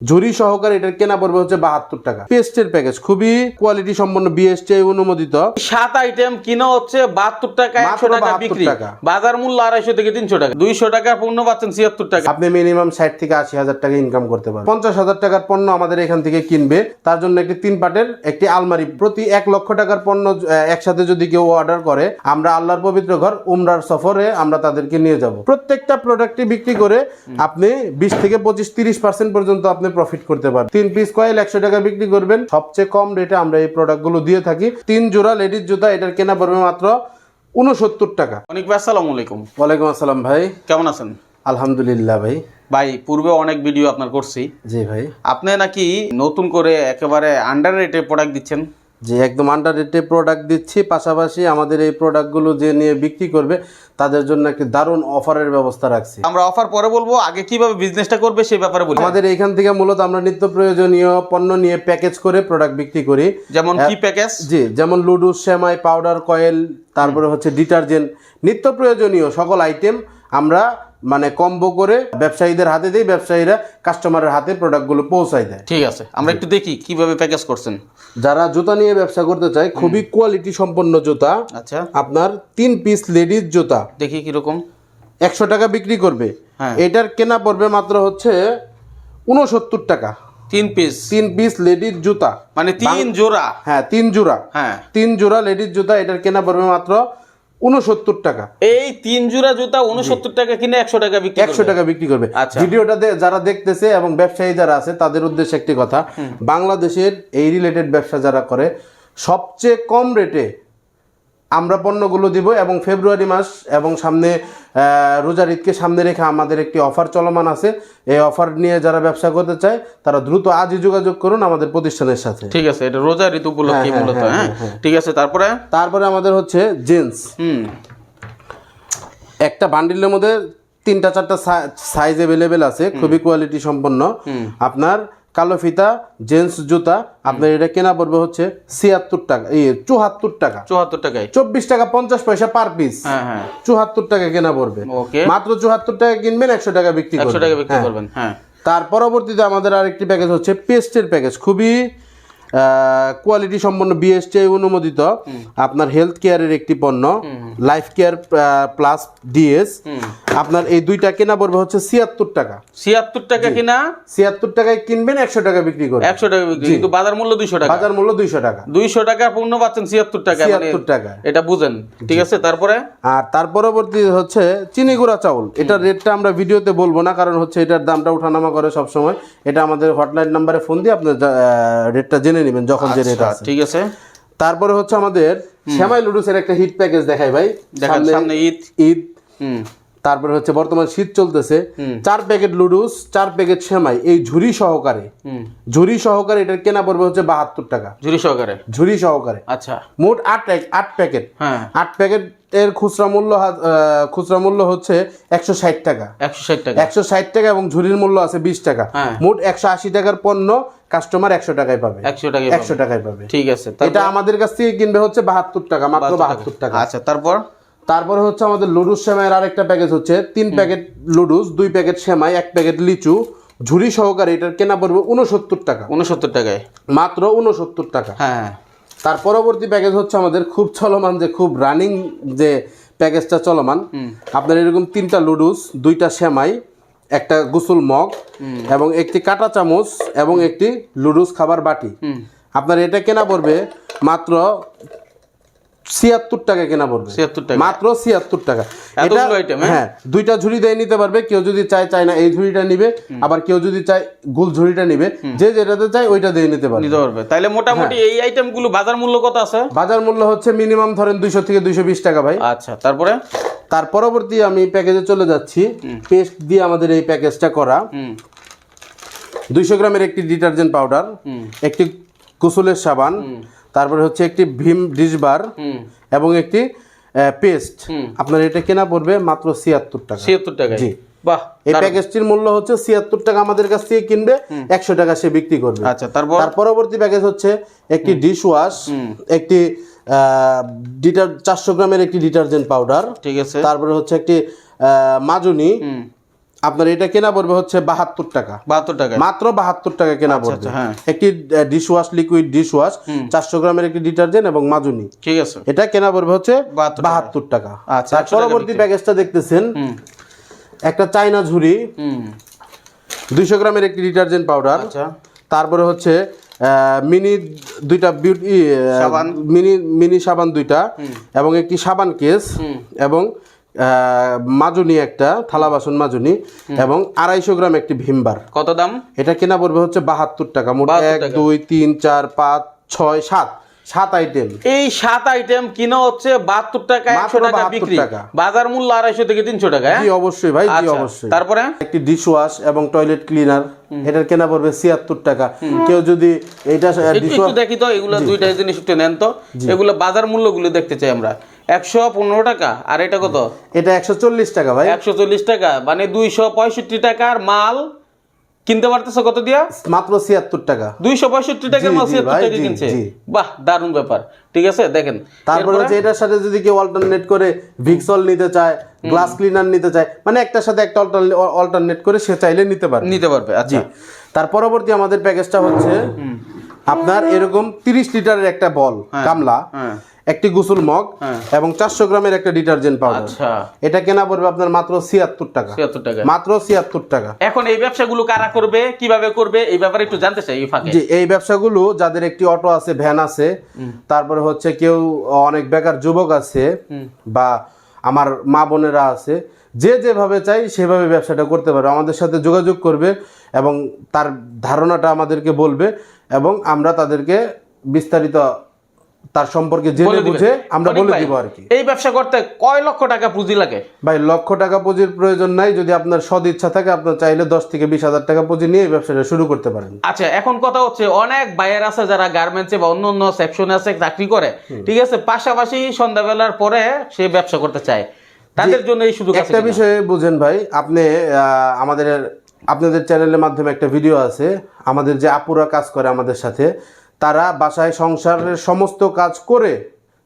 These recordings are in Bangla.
ঝুরি সহকারে এটার কেনা পড়বে হচ্ছে বাহাত্তর টাকা। পেস্টের প্যাকেজ খুবই কোয়ালিটি সম্পন্ন বিএসটি অনুমোদিত। সাত আইটেম কিনা হচ্ছে বাহাত্তর টাকা একশো টাকা বিক্রি। বাজার মূল্য আড়াইশো থেকে তিনশো টাকা। দুইশো টাকার পণ্য পাচ্ছেন ছিয়াত্তর টাকা। আপনি মিনিমাম ষাট থেকে আশি হাজার টাকা ইনকাম করতে পারবেন। পঞ্চাশ হাজার টাকার পণ্য আমাদের এখান থেকে কিনবে। তার জন্য একটি তিন পাটের একটি আলমারি। প্রতি এক লক্ষ টাকার পণ্য একসাথে যদি কেউ অর্ডার করে আমরা আল্লাহর পবিত্র ঘর উমরার সফরে আমরা তাদেরকে নিয়ে যাব। প্রত্যেকটা প্রোডাক্টই বিক্রি করে আপনি বিশ থেকে পঁচিশ তিরিশ পার্সেন্ট পর্যন্ত আপনি প্রফিট করতে পারবেন তিন পিস কয়েল একশো টাকা বিক্রি করবেন। সবচেয়ে কম রেটে আমরা এই প্রোডাক্টগুলো দিয়ে থাকি। তিন জোড়া লেডিস জুতা এটার কেনা পড়বে মাত্র উনসত্তর টাকা। অনেক ভাই আসসালামু আলাইকুম। ওয়ালাইকুম আসসালাম ভাই। কেমন আছেন? আলহামদুলিল্লাহ ভাই। ভাই পূর্বে অনেক ভিডিও আপনার করছি। জি ভাই। আপনি নাকি নতুন করে একেবারে আন্ডার রেটে প্রোডাক্ট দিচ্ছেন? যে একদম আন্ডার রেটে প্রোডাক্ট দিচ্ছি পাশাপাশি আমাদের এই প্রোডাক্টগুলো যে নিয়ে বিক্রি করবে তাদের জন্য একটি দারুণ অফারের ব্যবস্থা রাখছি। আমরা অফার পরে বলব আগে কীভাবে বিজনেসটা করবে সেই ব্যাপারে বলি। আমাদের এইখান থেকে মূলত আমরা নিত্য প্রয়োজনীয় পণ্য নিয়ে প্যাকেজ করে প্রোডাক্ট বিক্রি করি। যেমন কি প্যাকেজ জি যেমন লুডু সেমাই পাউডার কয়েল তারপরে হচ্ছে ডিটারজেন্ট নিত্য প্রয়োজনীয় সকল আইটেম আমরা মানে কম্বো করে ব্যবসায়ীদের হাতে দিই ব্যবসায়ীরা কাস্টমারের হাতে প্রোডাক্টগুলো পৌঁছায় দেয়। ঠিক আছে আমরা একটু দেখি কীভাবে প্যাকেজ করছেন। যারা জুতা নিয়ে ব্যবসা করতে চায় খুবই কোয়ালিটি সম্পন্ন জুতা। আচ্ছা। আপনার তিন পিস লেডিস জুতা। দেখি কীরকম। একশো টাকা বিক্রি করবে। হ্যাঁ। এটার কেনা পড়বে মাত্র হচ্ছে উনসত্তর টাকা। তিন পিস তিন পিস লেডিস জুতা। মানে তিন জোড়া। হ্যাঁ তিন জোড়া। হ্যাঁ। তিন জোড়া লেডিস জুতা এটার কেনা পড়বে মাত্র উনসত্তর টাকা। এই তিন জোড়া জুতা উনসত্তর টাকা কিনে একশো টাকা বিক্রি একশো টাকা বিক্রি করবে। আচ্ছা। ভিডিওটা যারা দেখতেছে এবং ব্যবসায়ী যারা আছে তাদের উদ্দেশ্যে একটি কথা। বাংলাদেশের এই রিলেটেড ব্যবসা যারা করে সবচেয়ে কম রেটে আমরা পণ্যগুলো দিব এবং ফেব্রুয়ারি মাস এবং সামনে রোজার ঈদকে সামনে রেখে আমাদের একটি অফার চলমান আছে। এই অফার নিয়ে যারা ব্যবসা করতে চায় তারা দ্রুত আজই যোগাযোগ করুন আমাদের প্রতিষ্ঠানের সাথে। ঠিক আছে এটা রোজার ঋতু উপলক্ষে হ্যাঁ, মূলত হ্যাঁ, হ্যাঁ? ঠিক আছে তারপরে? তারপরে আমাদের হচ্ছে জেন্টস হুম। একটা বান্ডিলের মধ্যে তিনটা চারটা সাইজ অ্যাভেলেবেল আছে খুবই কোয়ালিটি সম্পন্ন। আপনার কালো ফিতা জেন্টস জুতা আপনার এটা কেনা পড়বে হচ্ছে ছিয়াত্তর টাকা এই চুহাত্তর টাকা। চুহাত্তর টাকায়। চব্বিশ টাকা পঞ্চাশ পয়সা পার পিস হ্যাঁ হ্যাঁ। চুহাত্তর টাকা কেনা পড়বে। মাত্র চুহাত্তর টাকা কিনবেন একশো টাকা বিক্রি একশো করবেন। টাকা বিক্রি করবেন হ্যাঁ। তার পরবর্তীতে আমাদের আরেকটি প্যাকেজ হচ্ছে পেস্টের প্যাকেজ খুবই কোয়ালিটি সম্পন্ন বিএসটিআই অনুমোদিত। আপনার হেলথ কেয়ারের একটি পণ্য লাইফ কেয়ার প্লাস ডিএস আপনার এই দুইটা কেনা পড়বে হচ্ছে ছিয়াত্তর টাকা। ছিয়াত্তর টাকা কিনা? ছিয়াত্তর টাকায় কিনবেন একশো টাকা বিক্রি করবেন। একশো টাকা বিক্রি কিন্তু বাজার মূল্য দুইশো টাকা। বাজার মূল্য দুইশো টাকা। দুইশো টাকার পণ্য পাচ্ছেন ছিয়াত্তর টাকা মানে ছিয়াত্তর টাকা। এটা বুঝেন ঠিক আছে? তারপরে? আর তার পরবর্তী হচ্ছে চিনি গুঁড়া চাউল। এটার রেটটা আমরা ভিডিওতে বলব না কারণ হচ্ছে এটার দামটা ওঠানামা করে সবসময়। এটা আমাদের হটলাইন নাম্বারে ফোন দিয়ে আপনার রেটটা জেনে নেবেন যখন যে রেট আছে। ঠিক আছে। তারপরে হচ্ছে আমাদের শ্যামাই লুডুসের একটা হিট প্যাকেজ দেখাই ভাই। সামনে ঈদ। ঈদ। তারপরে হচ্ছে বর্তমান শীত চলতেছে। চার প্যাকেট লুডুস চার প্যাকেট সেমাই এই ঝুরি সহকারে ঝুরি সহকারে এটার কেনা পড়বে হচ্ছে বাহাত্তর টাকা। ঝুরি সহকারে? ঝুরি সহকারে। আচ্ছা। মোট আট আট প্যাকেট হ্যাঁ। আট প্যাকেটের খুচরা মূল্য খুচরা মূল্য হচ্ছে একশো ষাট টাকা। একশো ষাট টাকা। একশো ষাট টাকা এবং ঝুরির মূল্য আছে বিশ টাকা। হ্যাঁ। মোট একশো আশি টাকার পণ্য কাস্টমার একশো টাকায় পাবে। একশো টাকা একশো টাকায় পাবে। ঠিক আছে এটা আমাদের কাছ থেকে কিনবে হচ্ছে বাহাত্তর টাকা মাত্র বাহাত্তর টাকা। আচ্ছা তারপর? তারপরে হচ্ছে আমাদের লুডুস সেমাইয়ের আরেকটা প্যাকেজ হচ্ছে তিন প্যাকেট লুডুস দুই প্যাকেট সেমাই এক প্যাকেট লিচু। ঝুরি সহকারে এটার কেনা পড়বে উনসত্তর টাকা। উনসত্তর টাকায়। মাত্র উনসত্তর টাকা। হ্যাঁ। তার পরবর্তী প্যাকেজ হচ্ছে আমাদের খুব চলমান যে খুব রানিং যে প্যাকেজটা চলমান। আপনার এরকম তিনটা লুডুস দুইটা সেমাই একটা গুসুল মগ এবং একটি কাটা চামচ এবং একটি লুডুস খাবার বাটি। আপনার এটা কেনা পড়বে মাত্র ছিয়াত্তর টাকা কেনা পড়বে। ছিয়াত্তর টাকা। মাত্র ছিয়াত্তর টাকা। এটা item, হ্যাঁ? হ্যাঁ দুইটা ঝুড়ি দিয়ে নিতে পারবে কেউ যদি চায় চায় না এই ঝুড়িটা নিবে। আবার কেউ যদি চায় গোল ঝুড়িটা নিবে। যে যেটাতে চায় ওইটা দিয়ে নিতে পারবে। নিতে পারবে। তাইলে মোটামুটি হ্যাঁ। এই আইটেমগুলো বাজার মূল্য কত আছে? বাজার মূল্য হচ্ছে মিনিমাম ধরেন দুইশো থেকে দুইশো বিশ টাকা ভাই। আচ্ছা তারপরে? তার পরবর্তী আমি প্যাকেজে চলে যাচ্ছি। পেস্ট দিয়ে আমাদের এই প্যাকেজটা করা। দুইশো গ্রামের একটি ডিটারজেন্ট পাউডার। একটি গোসলের সাবান। তারপরে হচ্ছে একটি ভীম ডিশবার এবং একটি পেস্ট। আপনার এটা কেনা পড়বে মাত্র ছিয়াত্তর টাকা। ছিয়াত্তর টাকায়? জি। বাহ এই প্যাকেজটির মূল্য হচ্ছে ছিয়াত্তর টাকা আমাদের কাছ থেকে কিনবে একশো টাকা সে বিক্রি করবে। আচ্ছা তারপর? তার পরবর্তী প্যাকেজ হচ্ছে একটি ডিশ ওয়াশ একটি ডিটার চারশো গ্রামের একটি ডিটারজেন্ট পাউডার ঠিক আছে। তারপরে হচ্ছে একটি আহ, মাজুনি। আপনার এটা কেনা পড়বে হচ্ছে বাহাত্তর টাকা। বাহাত্তর টাকা। মাত্র বাহাত্তর টাকা কেনা পড়বে। আচ্ছা, হ্যাঁ। একটি dish wash liquid dish wash চারশো গ্রামের একটি ডিটারজেন্ট এবং মাজুনি। ঠিক আছে। এটা কেনা পড়বে হচ্ছে বাহাত্তর টাকা। আচ্ছা, তার 100 টাকা পরবর্তী প্যাকেজটা দেখতেছেন। একটা চাইনা ঝুড়ি। দুইশো গ্রামের একটি ডিটারজেন্ট পাউডার আচ্ছা। তারপরে হচ্ছে মিনি দুইটা বিউটি। মিনি মিনি সাবান দুইটা এবং একটি সাবান কেস এবং মাজুনি একটা থালা বাসন মাজুনি এবং আড়াইশো গ্রাম একটি ভিমবার। কত দাম? এটা কেনা পড়বে হচ্ছে বাহাত্তর টাকা। মোট এক দুই তিন চার পাঁচ ছয় সাত। সাত আইটেম এই সাত আইটেম কিনা হচ্ছে বাহাত্তর টাকা একশো টাকা বিক্রি। বাজার মূল্য আড়াইশো থেকে তিনশো টাকা হ্যাঁ? জি অবশ্যই ভাই জি আচ্ছা, অবশ্যই। তারপরে? একটি ডিশ ওয়াশ এবং টয়লেট ক্লিনার এটার কেনা পড়বে ছিয়াত্তর টাকা। কেউ যদি একটু দেখি তো এগুলো দুইটা জিনিস একটু নেন তো। এগুলো বাজার মূল্যগুলো দেখতে চাই আমরা। একশো পনেরো টাকা আর এটা কত? এটা একশো চল্লিশ টাকা ভাই। একশো চল্লিশ টাকা মানে দুইশো পঁয়ষট্টি টাকার মাল কিনতে পারতেছে কত দিয়া? মাত্র ছিয়াত্তর টাকা। দুইশো পঁয়ষট্টি টাকার মাল ছিয়াত্তর টাকা কিনছে? বাহ দারুণ ব্যাপার। ঠিক আছে দেখেন। তারপরে হচ্ছে এটার সাথে যদি কেউ অল্টারনেট করে ভিক্সল নিতে চায় গ্লাস ক্লিনার নিতে চায় মানে একটার সাথে একটা অল্টারনেট করে সে চাইলে নিতে পারে নিতে পারবে আচ্ছা। তার পরবর্তী আমাদের প্যাকেজটা হচ্ছে আপনার এরকম তিরিশ লিটারের একটা বল গামলা। হ্যাঁ। একটি গোসল মগ এবং চারশো গ্রামের একটা ডিটারজেন্ট পাউডার। আচ্ছা। এটা কেনা পড়বে আপনার মাত্র ছিয়াত্তর টাকা। ছিয়াত্তর টাকা মাত্র ছিয়াত্তর টাকা। এখন এই ব্যবসাগুলো কারা করবে কীভাবে করবে এই ব্যাপারে একটু জানতে চাই যে এই ব্যবসাগুলো যাদের একটি অটো আছে ভ্যান আছে তারপরে হচ্ছে কেউ অনেক বেকার যুবক আছে বা আমার মা বোনেরা আছে যে যেভাবে চাই সেভাবে ব্যবসাটা করতে পারবে। আমাদের সাথে যোগাযোগ করবে এবং তার ধারণাটা আমাদেরকে বলবে এবং আমরা তাদেরকে বিস্তারিত তার সম্পর্কে জেনে বুঝে আমরা বলে দিব আর কি। এই ব্যবসা করতে কয় লক্ষ টাকা পুঁজি লাগে? ভাই লক্ষ টাকা পুঁজির প্রয়োজন নাই। যদি আপনার সদ ইচ্ছা থাকে আপনার চাইলে দশ থেকে বিশ হাজার টাকা পুঁজি নিয়ে এই ব্যবসাটা শুরু করতে পারেন। আচ্ছা এখন কথা হচ্ছে অনেক বাইরে আছে যারা গার্মেন্টসে বা অন্য অন্য সেকশনে আছে চাকরি করে। ঠিক আছে পাশাপাশি সন্ধ্যাবেলার পরে সে ব্যবসা করতে চায়। তাদের জন্য এই সুযোগ আছে একটা বিষয়ে বুঝেন ভাই আপনি আমাদের আপনাদের চ্যানেলের মাধ্যমে একটা ভিডিও আছে। আমাদের যে আপুরা কাজ করে আমাদের সাথে তারা বাসায় সংসারের সমস্ত কাজ করে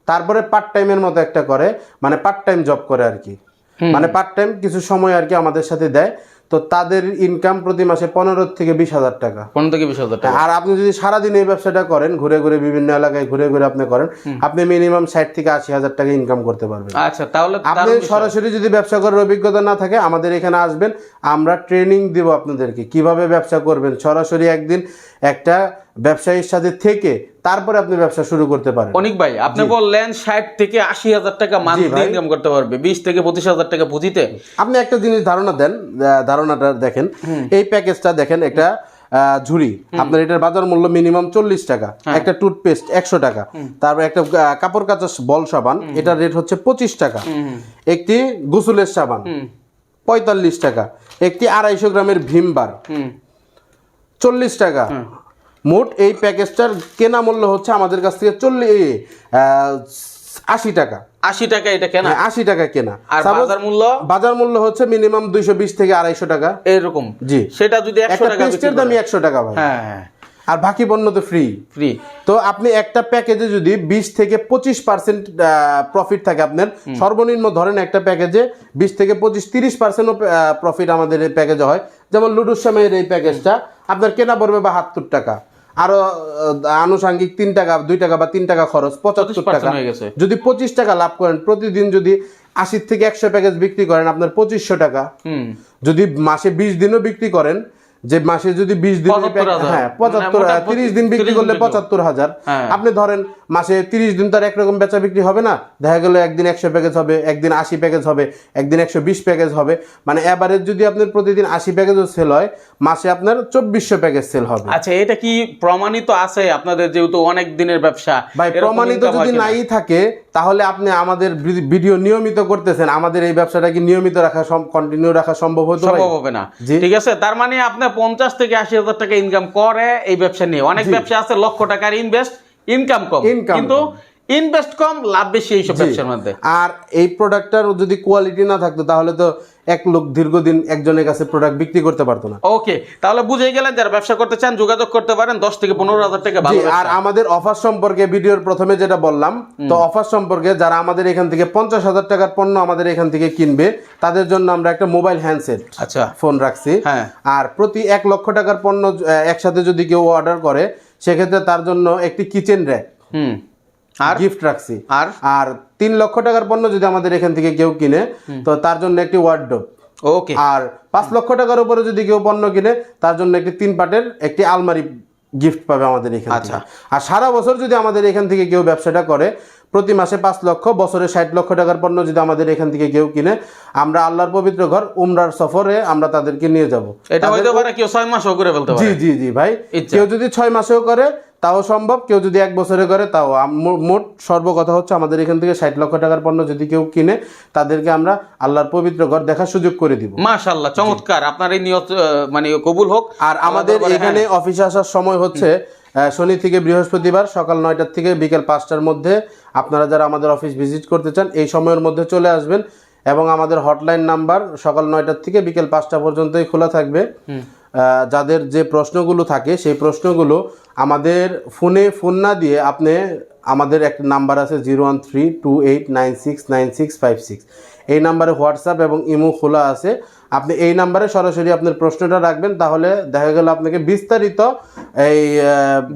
তারপরে পার্ট টাইমের মতো একটা করে মানে পার্ট টাইম জব করে আর কি। মানে পার্ট টাইম কিছু সময় আর কি আমাদের সাথে দেয়। তো তাদের ইনকাম প্রতি মাসে পনেরো থেকে বিশ হাজার টাকা। পনেরো থেকে বিশ হাজার টাকা। আর আপনি যদি সারাদিন এই ব্যবসাটা করেন ঘুরে ঘুরে বিভিন্ন এলাকায় ঘুরে ঘুরে আপনি করেন আপনি মিনিমাম ষাট থেকে আশি হাজার টাকা ইনকাম করতে পারবেন। আচ্ছা তাহলে আপনি সরাসরি যদি ব্যবসা করার অভিজ্ঞতা না থাকে আমাদের এখানে আসবেন আমরা ট্রেনিং দিব আপনাদেরকে। কীভাবে ব্যবসা করবেন? সরাসরি একদিন একটা ব্যবসায়ীর সাথে থেকে তারপরে আপনি ব্যবসা শুরু করতে পারেন। অনেক ভাই আপনি বললেন ষাট থেকে আশি হাজার টাকা মান্থলি ইনকাম করতে পারবে বিশ থেকে পঁচিশ হাজার টাকা পুঁজিতে। আপনি একটা জিনিস ধারণা দেন ধারণাটা দেখেন। এই প্যাকেজটা দেখেন একটা ঝুড়ি। আপনার এটার বাজার মূল্য মিনিমাম চল্লিশ টাকা। হ্যাঁ। একটা টুথপেস্ট একশো টাকা। তারপর একটা কাপড় কাচা বল সাবান এটার রেট হচ্ছে পঁচিশ টাকা। একটি গোসলের সাবান পঁয়তাল্লিশ টাকা। একটি আড়াইশো গ্রামের ভীমবার হুম। চল্লিশ টাকা। মোট এই প্যাকেজটার কেনা মূল্য হচ্ছে আমাদের কাছ থেকে চল্লিশ আশি টাকা। আশি টাকা এটা কেনা? হ্যাঁ, আশি টাকা কেনা। আর বাজার মূল্য? বাজার মূল্য হচ্ছে মিনিমাম দুইশো বিশ থেকে আড়াইশো টাকা। এরকম। জি। সেটা যদি একশো টাকা পেস্টের দামই একশো টাকা ভাই। হ্যাঁ হ্যাঁ। আর বাকি পণ্য তো ফ্রি ফ্রি তো আপনি একটা প্যাকেজে যদি বিশ থেকে পঁচিশ পার্সেন্ট প্রফিট থাকে আপনার সর্বনিম্ন ধরেন একটা প্যাকেজে বিশ থেকে পঁচিশ তিরিশ পার্সেন্টও প্রফিট আমাদের প্যাকেজে হয়। যেমন লুডুর সময়ের এই প্যাকেজটা আপনার কেনা পড়বে বাহাত্তর টাকা। আরও আনুষাঙ্গিক তিন টাকা দুই টাকা বা তিন টাকা খরচ পঁচাত্তর টাকা। যদি পঁচিশ টাকা লাভ করেন প্রতিদিন যদি আশির থেকে একশো প্যাকেজ বিক্রি করেন আপনার পঁচিশশো টাকা। যদি মাসে বিশ দিনও বিক্রি করেন যে মাসে যদি বিশ দিন হ্যাঁ পঁচাত্তর মানে তিরিশ দিন বিক্রি করলে পঁচাত্তর হাজার। হ্যাঁ। আপনি ধরেন মাসে তিরিশ দিন তার একরকম বেচা বিক্রি হবে না। দেখা গেলো একদিন একশো প্যাকেজ হবে একদিন আশি প্যাকেজ হবে একদিন একশো বিশ প্যাকেজ হবে। মানে এভারেজ যদি আপনার প্রতিদিন আশি প্যাকেজও সেল হয় মাসে আপনার চব্বিশশো প্যাকেজ সেল হবে। আচ্ছা এটা কি প্রমাণিত আছে আপনাদের যেহেতু অনেক দিনের ব্যবসা? ভাই প্রমাণিত যদি নাই থাকে তাহলে আপনি আমাদের ভিডিও নিয়মিত করতেছেন। আমাদের এই ব্যবসাটাকে নিয়মিত রাখা কন্টিনিউ রাখা সম্ভব হতো সম্ভব হবে না। ঠিক আছে? তার মানে আপনি পঞ্চাশ থেকে আশি হাজার টাকা ইনকাম করে এই ব্যবসা নিয়ে। অনেক ব্যবসা আছে লক্ষ টাকার ইনভেস্ট ইনকাম কম। কিন্তু ইনভেস্ট কম লাভ বেশি এইসব। ব্যবসার মধ্যে। আর এই প্রোডাক্টটার যদি কোয়ালিটি না থাকতো তাহলে তো এক লোক দীর্ঘদিন একজনের কাছে প্রোডাক্ট বিক্রি করতে পারতো না। ওকে তাহলে বুঝেই গেলেন যারা ব্যবসা করতে চান যোগাযোগ করতে পারেন দশ থেকে পনেরো হাজার টাকা আর আমাদের অফার সম্পর্কে ভিডিওর প্রথমে যেটা বললাম তো অফার সম্পর্কে যারা আমাদের এখান থেকে পঞ্চাশ হাজার টাকার পণ্য আমাদের এখান থেকে কিনবে তাদের জন্য আমরা একটা মোবাইল হ্যান্ডসেট আচ্ছা। ফোন রাখছি। হ্যাঁ। আর প্রতি এক লক্ষ টাকার পণ্য একসাথে যদি কেউ অর্ডার করে সেক্ষেত্রে তার জন্য একটি কিচেন র্যাক হুম। আর? গিফট রাখছি। আর? আর তিন লক্ষ টাকার পণ্য যদি আমাদের এখান থেকে কেউ কিনে তো তার জন্য একটি ওয়ার্ডরোব ওকে আর পাঁচ লক্ষ টাকার উপরে যদি কেউ পণ্য কিনে তার জন্য একটি তিন পাটের একটি আলমারি গিফট পাবে আমাদের এখানে আচ্ছা। আর সারা বছর যদি আমাদের এখান থেকে কেউ ব্যবসাটা করে প্রতি মাসে পাঁচ লক্ষ বছরে ষাট লক্ষ টাকার পণ্য যদি আমাদের এখান থেকে কেউ কিনে আমরা আল্লাহর পবিত্র ঘর উমরার সফরে আমরা তাদেরকে নিয়ে যাব। এটা পারে কেউ ছয় মাসও করে ফেলতে জি জি জি ভাই। কেউ যদি ছয় মাসেও করে তাও সম্ভব। কেউ যদি এক বছরে করে তাও মোট সর্বকথা হচ্ছে আমাদের এখান থেকে ষাট লক্ষ টাকার পণ্য যদি কেউ কিনে তাদেরকে আমরা আল্লাহর পবিত্র ঘর দেখার সুযোগ করে দিব। মাশাল্লাহ চমৎকার। আপনার এই নিয়ত মানে কবুল হোক। আর আমাদের এখানে অফিসে আসার সময় হচ্ছে শনি থেকে বৃহস্পতিবার সকাল নয়টার থেকে বিকেল পাঁচটার মধ্যে আপনারা যারা আমাদের অফিস ভিজিট করতে চান এই সময়ের মধ্যে চলে আসবেন এবং আমাদের হটলাইন নাম্বার সকাল নয়টার থেকে বিকেল পাঁচটা পর্যন্তই খোলা থাকবে। যাদের যে প্রশ্নগুলো থাকে সেই প্রশ্নগুলো আমাদের ফোনে ফোন না দিয়ে আপনি আমাদের একটা নাম্বার আছে zero one three two eight nine six nine six five six. এই নাম্বারে হোয়াটসঅ্যাপ এবং ইমো খোলা আছে। আপনি এই নাম্বারে সরাসরি আপনার প্রশ্নটা রাখবেন তাহলে দেখা গেল আপনাকে বিস্তারিত এই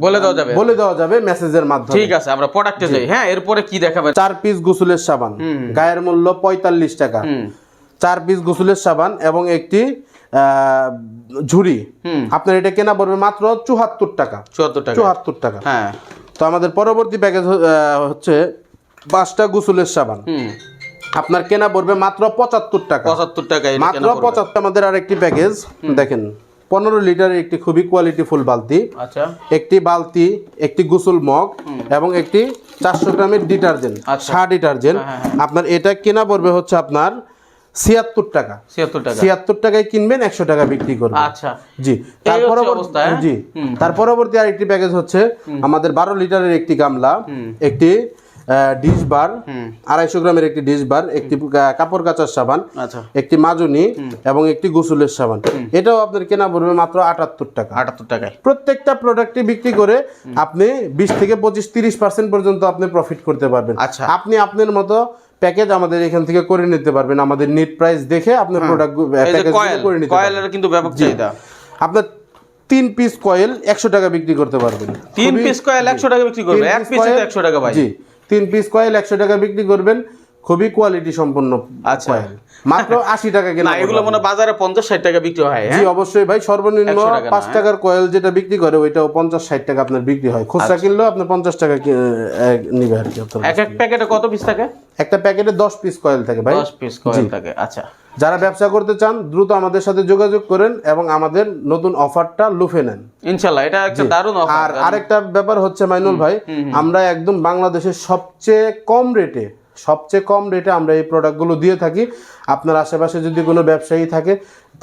বলে দেওয়া যাবে। বলে দেওয়া যাবে মেসেজের মাধ্যমে। ঠিক আছে আমরা প্রোডাক্টে যাই। হ্যাঁ এরপরে কি দেখাবেন চার পিস গোসলের সাবান। গায়ের মূল্য পঁয়তাল্লিশ টাকা। চার পিস গোসলের সাবান এবং একটি আহ, ঝুড়ি। আপনার এটা কেনা পড়বে মাত্র চুহাত্তর টাকা। চুয়াত্তর টাকা। চুহাত্তর টাকা। হ্যাঁ। তো আমাদের পরবর্তী প্যাকেজ হচ্ছে পাঁচটা গোসলের সাবান। আপনার কেনা পড়বে মাত্র পঁচাত্তর টাকা। পঁচাত্তর টাকা মাত্র পঁচাত্তর আমাদের আর একটি প্যাকেজ দেখেন পনেরো লিটারের একটি খুবই কোয়ালিটি ফুল বালতি আচ্ছা। একটি বালতি একটি গোসল মগ এবং একটি চারশো গ্রামের ডিটারজেন্ট। সার ডিটারজেন্ট আপনার এটা কেনা পড়বে হচ্ছে আপনার ছিয়াত্তর টাকা। ছিয়াত্তর টাকা। ছিয়াত্তর টাকায় কিনবেন একশো টাকা বিক্রি করবেন। আচ্ছা। জি তার পরবর্তী হ্যাঁ? জি তার পরবর্তী আরেকটি প্যাকেজ হচ্ছে আমাদের বারো লিটারের একটি গামলা একটি ডিশ বার আড়াইশো গ্রামের একটি ডিশ বার একটি কাপড় কাচার সাবান আচ্ছা। একটি মাজনি এবং একটি গোসলের সাবান। এটাও আপনার কেনা পড়বে মাত্র আটাত্তর টাকা। আটাত্তর টাকায়। প্রত্যেকটা বিক্রি করে আপনি বিশ থেকে পঁচিশ তিরিশ পার্সেন্ট পর্যন্ত আপনি প্রফিট করতে পারবেন। আচ্ছা। আপনি আপনার মতো প্যাকেজ আমাদের এখান থেকে করে নিতে পারবেন। আমাদের নেট প্রাইস দেখে আপনার প্রোডাক্ট প্যাকেজ করে নিতে পারবেন। কিন্তু ব্যাপক চাহিদা। আপনার তিন পিস কয়েল একশো টাকা বিক্রি করতে পারবেন। তিন পিস কয়েল একশো টাকা বিক্রি করবে। এক পিস একশো টাকা ভাই। জি। তিন পিস কয়েল একশো টাকা বিক্রি করবেন। খুবই কোয়ালিটি সম্পন্ন আচ্ছা। মাত্র আশি টাকা কেনা এগুলো মনে বাজারে পঞ্চাশ ষাট টাকা বিক্রি হয় জি হ্যাঁ? অবশ্যই ভাই সর্বনিম্ন 100 টাকা না, পাঁচ হ্যাঁ? টাকার কয়েল যেটা বিক্রি করে ওইটাও পঞ্চাশ ষাট টাকা আপনার বিক্রি হয়। খুচরা আচ্ছা। কিনলেও আপনার পঞ্চাশ টাকা নিবে আর কি এক এক প্যাকেটে কত পিস থাকে? একটা প্যাকেটে দশ পিস কয়েল থাকে ভাই। দশ পিস কয়েল থাকে আচ্ছা। যারা ব্যবসা করতে চান দ্রুত আমাদের সাথে যোগাযোগ করেন এবং আমাদের নতুন অফারটা লুফে নেন। ইনশাল্লাহ এটা একটা দারুণ অফার আর আরেকটা ব্যাপার হচ্ছে মাইনুল ভাই আমরা একদম বাংলাদেশের সবচেয়ে কম রেটে সবচেয়ে কম রেটে আমরা এই প্রোডাক্টগুলো দিয়ে থাকি। আপনার আশেপাশে যদি কোনো ব্যবসায়ী থাকে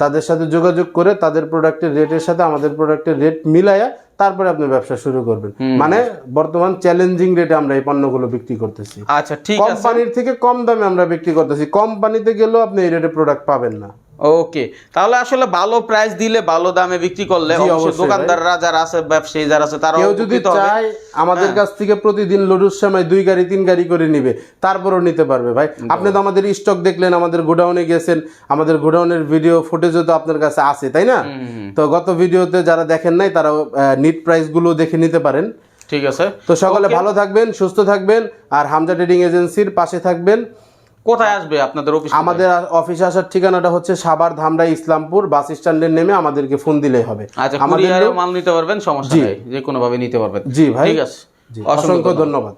তাদের সাথে যোগাযোগ করে তাদের প্রোডাক্টের রেটের সাথে আমাদের প্রোডাক্টের রেট মিলায়া তারপরে আপনি ব্যবসা শুরু করবেন। মানে বর্তমান চ্যালেঞ্জিং রেটে আমরা এই পণ্যগুলো বিক্রি করতেছি। আচ্ছা ঠিক আছে। কোম্পানির থেকে কম দামে আমরা বিক্রি করতেছি। কোম্পানিতে গেলেও আপনি এই রেটে প্রোডাক্ট পাবেন না। ওকে তাহলে আসলে ভালো প্রাইস দিলে ভালো দামে বিক্রি করলে দোকানদাররা যারা আছে ব্যবসায়ী যারা আছে তারা যদি চায় আমাদের হ্যাঁ। কাছ থেকে প্রতিদিন লডুর সময় দুই গাড়ি তিন গাড়ি করে নিবে তারপরও নিতে পারবে ভাই। আপনি তো আমাদের স্টক দেখলেন আমাদের গোডাউনে গেছেন আমাদের গোডাউনের ভিডিও ফুটেজও তো আপনার কাছে আছে তাই না? তো গত ভিডিওতে যারা দেখেন নাই তারা নিট প্রাইসগুলো দেখে নিতে পারেন। ঠিক আছে। তো সকলে ভালো থাকবেন সুস্থ থাকবেন আর হামজা ট্রেডিং এজেন্সির পাশে থাকবেন। কোথায় আসবে আপনাদের অফিস আমাদের অফিস আসার ঠিকানাটা হচ্ছে সাবার ধামরা ইসলামপুর বাস স্ট্যান্ডের নেমে আমাদেরকে ফোন দিলেই হবে। আচ্ছা আমাদের মাল নিতে পারবেন সমস্যা নেই যে কোনো ভাবে নিতে পারবেন। জি ভাই। ঠিক আছে। অসংখ্য ধন্যবাদ।